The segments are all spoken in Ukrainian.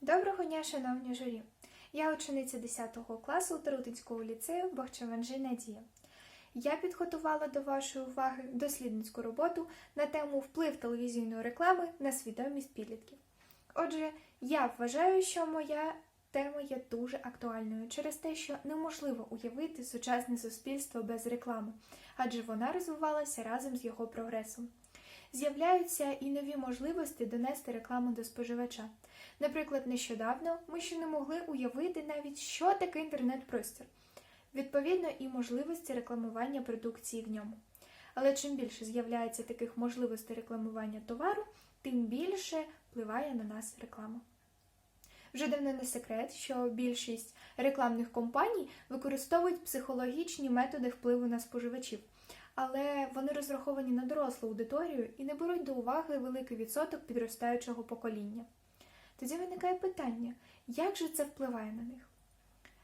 Доброго дня, шановні журі! Я учениця 10 класу Тарутинського ліцею Бахчеванжи Надія. Я підготувала до вашої уваги дослідницьку роботу на тему вплив телевізійної реклами на свідомість підлітків. Отже, я вважаю, що моя тема є дуже актуальною через те, що неможливо уявити сучасне суспільство без реклами, адже вона розвивалася разом з його прогресом. З'являються і нові можливості донести рекламу до споживача. Наприклад, нещодавно ми ще не могли уявити навіть, що таке інтернет-простір, відповідно, і можливості рекламування продукції в ньому. Але чим більше з'являється таких можливостей рекламування товару, тим більше впливає на нас реклама. Вже давно не секрет, що більшість рекламних компаній використовують психологічні методи впливу на споживачів, але вони розраховані на дорослу аудиторію і не беруть до уваги великий відсоток підростаючого покоління. Тоді виникає питання, як же це впливає на них?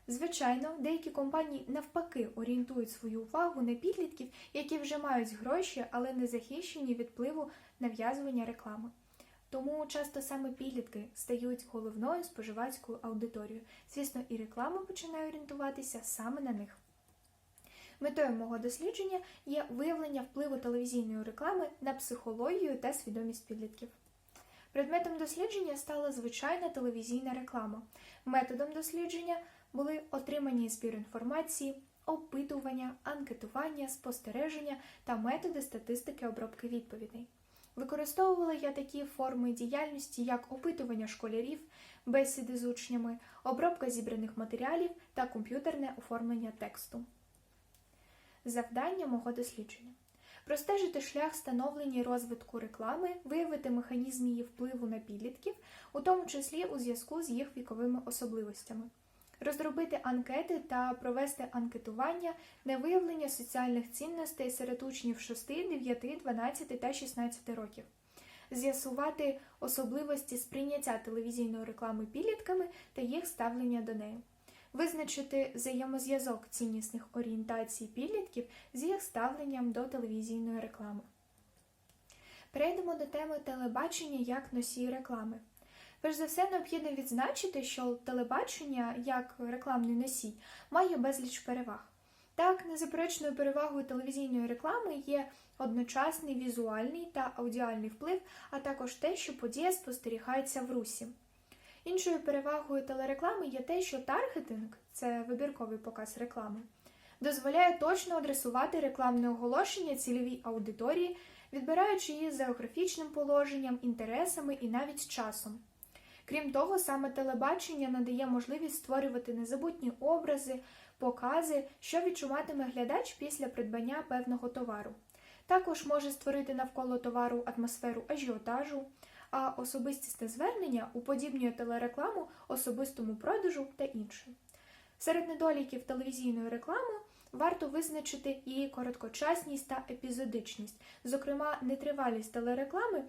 Звичайно, деякі компанії навпаки орієнтують свою увагу на підлітків, які вже мають гроші, але не захищені від впливу нав'язування реклами. Тому часто саме підлітки стають головною споживацькою аудиторією. Звісно, і реклама починає орієнтуватися саме на них. Метою мого дослідження є виявлення впливу телевізійної реклами на психологію та свідомість підлітків. Предметом дослідження стала звичайна телевізійна реклама. Методом дослідження були отримані збір інформації, опитування, анкетування, спостереження та методи статистики обробки відповідей. Використовувала я такі форми діяльності, як опитування школярів, бесіди з учнями, обробка зібраних матеріалів та комп'ютерне оформлення тексту. Завдання мого дослідження. Простежити шлях становлення і розвитку реклами, виявити механізм її впливу на підлітків, у тому числі у зв'язку з їх віковими особливостями, розробити анкети та провести анкетування на виявлення соціальних цінностей серед учнів 6, 9, 12 та 16 років. З'ясувати особливості сприйняття телевізійної реклами підлітками та їх ставлення до неї, визначити взаємозв'язок ціннісних орієнтацій підлітків з їх ставленням до телевізійної реклами. Перейдемо до теми телебачення як носії реклами. Перш за все, необхідно відзначити, що телебачення як рекламний носій має безліч переваг. Так, незаперечною перевагою телевізійної реклами є одночасний візуальний та аудіальний вплив, а також те, що подія спостерігається в русі. Іншою перевагою телереклами є те, що таргетинг це вибірковий показ реклами, дозволяє точно адресувати рекламне оголошення цільовій аудиторії, відбираючи її географічним положенням, інтересами і навіть часом. Крім того, саме телебачення надає можливість створювати незабутні образи, покази, що відчуватиме глядач після придбання певного товару. Також може створити навколо товару атмосферу ажіотажу, а особистісне звернення уподібнює телерекламу особистому продажу та інше. Серед недоліків телевізійної реклами варто визначити її короткочасність та епізодичність. Зокрема, нетривалість телереклами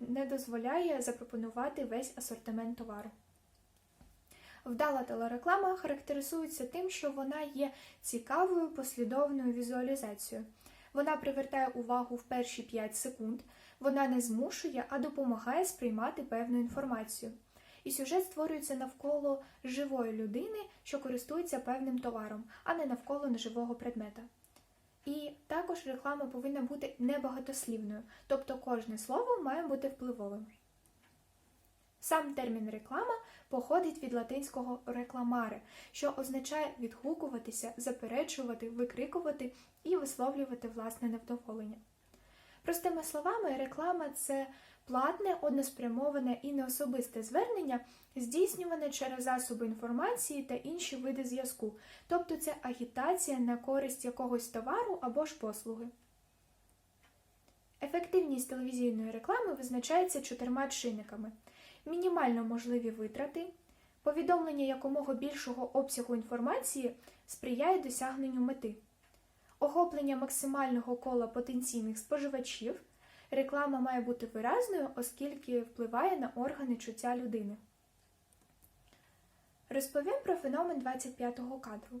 не дозволяє запропонувати весь асортимент товару. Вдала телереклама характеризується тим, що вона є цікавою послідовною візуалізацією. Вона привертає увагу в перші 5 секунд, вона не змушує, а допомагає сприймати певну інформацію. І сюжет створюється навколо живої людини, що користується певним товаром, а не навколо неживого предмета. І також реклама повинна бути небагатослівною, тобто кожне слово має бути впливовим. Сам термін реклама походить від латинського рекламаре, що означає відгукуватися, заперечувати, викрикувати і висловлювати власне невдоволення. Простими словами, реклама це платне, односпрямоване і неособисте звернення, здійснюване через засоби інформації та інші види зв'язку, тобто це агітація на користь якогось товару або ж послуги. Ефективність телевізійної реклами визначається чотирма чинниками: мінімально можливі витрати, повідомлення якомога більшого обсягу інформації сприяє досягненню мети, охоплення максимального кола потенційних споживачів. Реклама має бути виразною, оскільки впливає на органи чуття людини. Розповім про феномен 25-го кадру.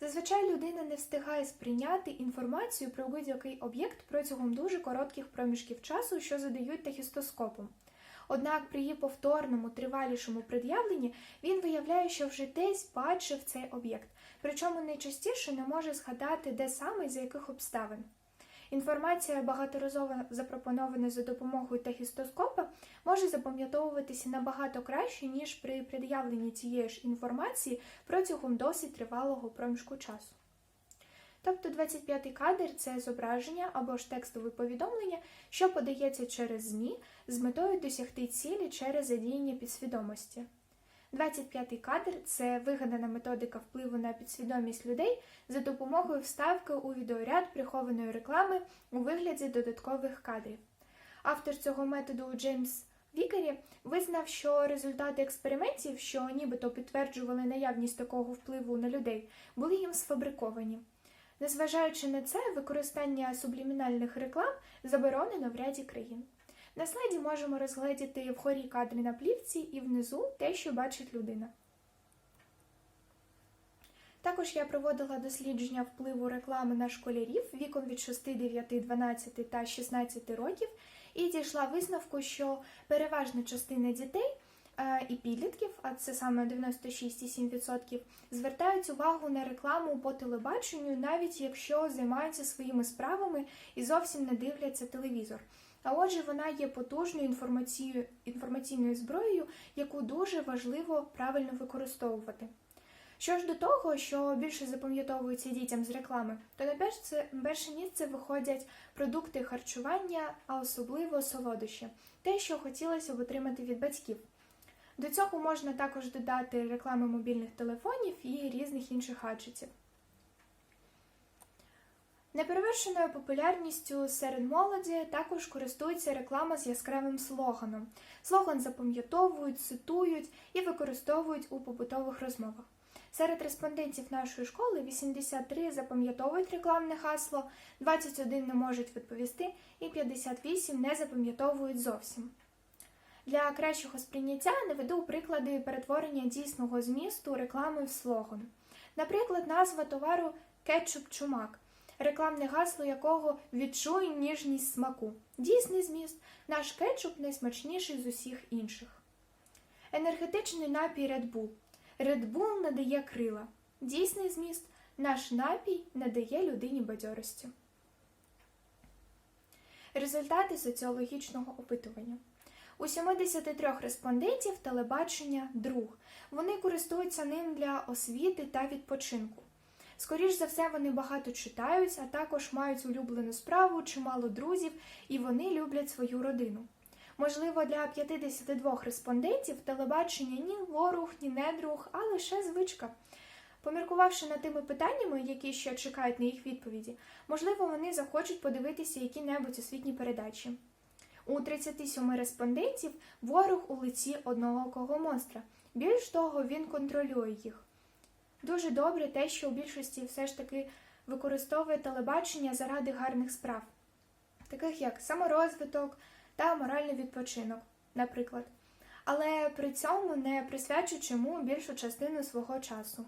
Зазвичай людина не встигає сприйняти інформацію про будь-який об'єкт протягом дуже коротких проміжків часу, що задають тахістоскопом. Однак при її повторному тривалішому пред'явленні він виявляє, що вже десь бачив цей об'єкт, причому найчастіше не може згадати, де саме і за яких обставин. Інформація, багаторазово запропонована за допомогою тахістоскопа, може запам'ятовуватися набагато краще, ніж при пред'явленні цієї ж інформації протягом досить тривалого проміжку часу. Тобто 25-й кадр це зображення або ж текстове повідомлення, що подається через ЗМІ з метою досягти цілі через задіяння підсвідомості. 25-й кадр це вигадана методика впливу на підсвідомість людей за допомогою вставки у відеоряд прихованої реклами у вигляді додаткових кадрів. Автор цього методу Джеймс Вікері визнав, що результати експериментів, що нібито підтверджували наявність такого впливу на людей, були їм сфабриковані. Незважаючи на це, використання сублімінальних реклам заборонено в ряді країн. На слайді можемо розгледіти вгорі кадри на плівці і внизу те, що бачить людина. Також я проводила дослідження впливу реклами на школярів віком від 6, 9, 12 та 16 років і дійшла висновку, що переважна частина дітей і підлітків, а це саме 96,7%, звертають увагу на рекламу по телебаченню, навіть якщо займаються своїми справами і зовсім не дивляться телевізор. А отже, вона є потужною інформаційною зброєю, яку дуже важливо правильно використовувати. Що ж до того, що більше запам'ятовується дітям з реклами, то на перше, перше місце виходять продукти харчування, а особливо солодощі, те, що хотілося б отримати від батьків. До цього можна також додати реклами мобільних телефонів і різних інших гаджетів. Неперевершеною популярністю серед молоді також користується реклама з яскравим слоганом. Слоган запам'ятовують, цитують і використовують у побутових розмовах. Серед респондентів нашої школи 83 запам'ятовують рекламне хасло, 21 не можуть відповісти і 58 не запам'ятовують зовсім. Для кращого сприйняття наведу приклади перетворення дійсного змісту реклами в слоган. Наприклад, назва товару кетчуп-чумак, рекламне гасло якого відчуй ніжність смаку. Дійсний зміст наш кетчуп найсмачніший з усіх інших. Енергетичний напій Red Bull. Red Bull надає крила. Дійсний зміст наш напій надає людині бадьорості. Результати соціологічного опитування. У 73 респондентів телебачення друг. Вони користуються ним для освіти та відпочинку. Скоріш за все, вони багато читають, а також мають улюблену справу, чимало друзів, і вони люблять свою родину. Можливо, для 52 респондентів телебачення ні ворог, ні недруг, а лише звичка. Поміркувавши над тими питаннями, які ще чекають на їх відповіді, можливо, вони захочуть подивитися які-небудь освітні передачі. У 37 респондентів ворог у лиці одноокого монстра. Більш того, він контролює їх. Дуже добре те, що у більшості все ж таки використовує телебачення заради гарних справ, таких як саморозвиток та моральний відпочинок, наприклад, але при цьому не присвячуючи йому більшу частину свого часу.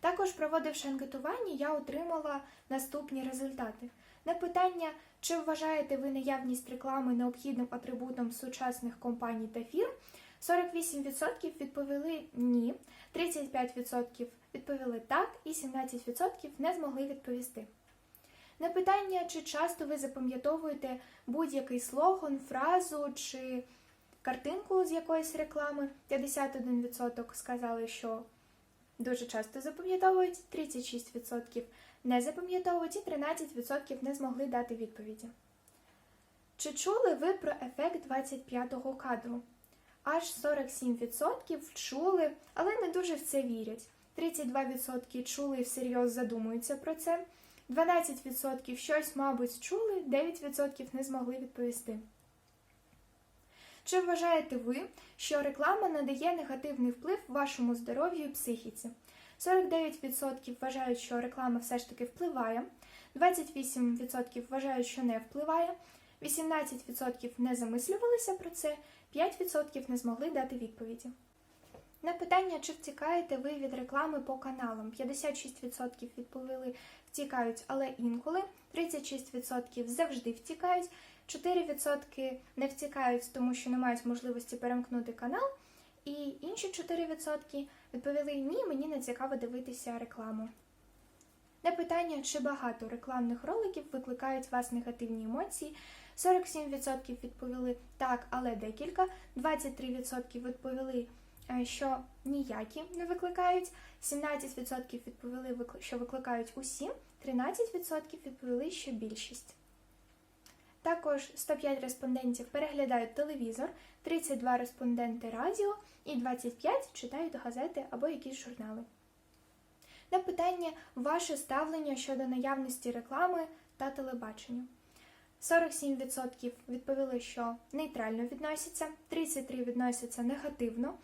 Також, проводивши анкетування, я отримала наступні результати. На питання, чи вважаєте ви наявність реклами необхідним атрибутом сучасних компаній та фірм, 48% відповіли ні, 35% відповіли так і 17% не змогли відповісти. На питання, чи часто ви запам'ятовуєте будь-який слоган, фразу чи картинку з якоїсь реклами, 51% сказали, що дуже часто запам'ятовують, 36% не запам'ятовують і 13% не змогли дати відповіді. Чи чули ви про ефект 25-го кадру? Аж 47% чули, але не дуже в це вірять. 32% чули і всерйоз задумуються про це. 12% щось, мабуть, чули, 9% не змогли відповісти. Чи вважаєте ви, що реклама надає негативний вплив вашому здоров'ю і психіці? 49% вважають, що реклама все ж таки впливає, 28% вважають, що не впливає, 18% не замислювалися про це, 5% не змогли дати відповіді. На питання, чи втікаєте ви від реклами по каналам, 56% відповіли втікають, але інколи, 36% завжди втікають, 4% не втікають, тому що не мають можливості перемкнути канал, і інші 4% відповіли ні, мені не цікаво дивитися рекламу. На питання, чи багато рекламних роликів викликають у вас негативні емоції, 47% відповіли так, але декілька, 23% відповіли, е, що ніякі не викликають, 17% відповіли, що викликають усі, 13% відповіли, що більшість. Також 105 респондентів переглядають телевізор, 32 респонденти радіо і 25 читають газети або якісь журнали. На питання ваше ставлення щодо наявності реклами та телебачення. 47% відповіли, що нейтрально відносяться, 33% відносяться негативно,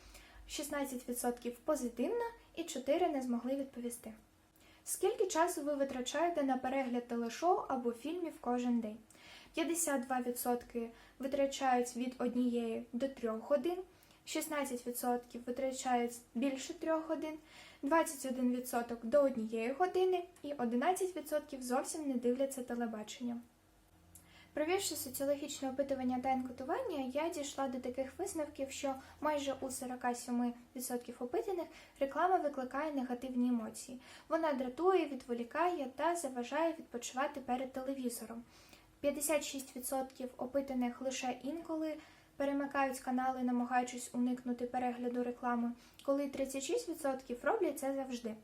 16% позитивно і 4% не змогли відповісти. Скільки часу ви витрачаєте на перегляд телешоу або фільмів кожен день? 52% витрачають від 1 до 3 годин, 16% витрачають більше 3 годин, 21% до 1 години і 11% зовсім не дивляться телебачення. Провівши соціологічне опитування та анкетування, я дійшла до таких висновків, що майже у 47% опитаних реклама викликає негативні емоції. Вона дратує, відволікає та заважає відпочивати перед телевізором. 56% опитаних лише інколи перемикають канали, намагаючись уникнути перегляду реклами, коли 36% роблять це завжди.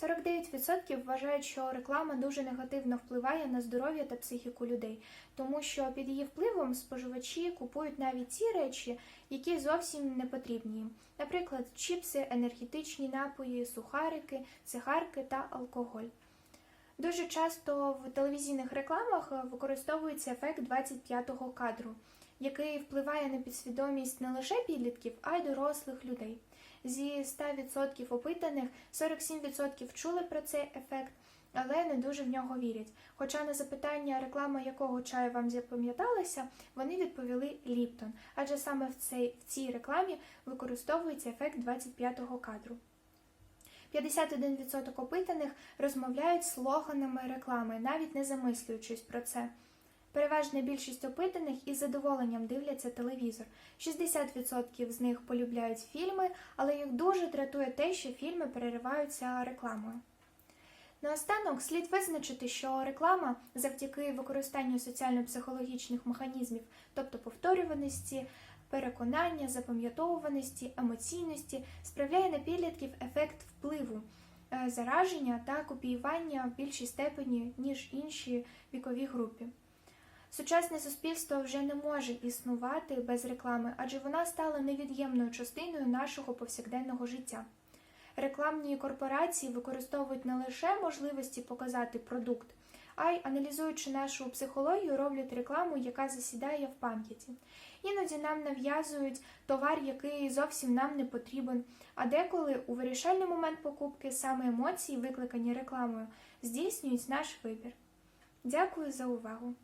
49% вважають, що реклама дуже негативно впливає на здоров'я та психіку людей, тому що під її впливом споживачі купують навіть ті речі, які зовсім не потрібні їм. Наприклад, чіпси, енергетичні напої, сухарики, цигарки та алкоголь. Дуже часто в телевізійних рекламах е, використовується ефект 25-го кадру, який впливає на підсвідомість не лише підлітків, а й дорослих людей. Зі 100% опитаних 47% чули про цей ефект, але не дуже в нього вірять. Хоча на запитання, реклама якого чаю вам запам'яталася, вони відповіли Ліптон, адже саме в, цей, в цій рекламі використовується ефект 25-го кадру. 51% опитаних розмовляють слоганами реклами, навіть не замислюючись про це. Переважна більшість опитаних із задоволенням дивляться телевізор. 60% з них полюбляють фільми, але їх дуже дратує те, що фільми перериваються рекламою. Наостанок слід визначити, що реклама завдяки використанню соціально-психологічних механізмів, тобто повторюваності, переконання, запам'ятовуваності, емоційності, справляє на підлітків ефект впливу, е, зараження та копіювання в більшій степені, ніж інші вікові групи. Сучасне суспільство вже не може існувати без реклами, адже вона стала невід'ємною частиною нашого повсякденного життя. Рекламні корпорації використовують не лише можливості показати продукт, а й аналізуючи нашу психологію, роблять рекламу, яка засідає в пам'яті. Іноді нам нав'язують товар, який зовсім нам не потрібен, а деколи у вирішальний момент покупки саме емоції, викликані рекламою, здійснюють наш вибір. Дякую за увагу!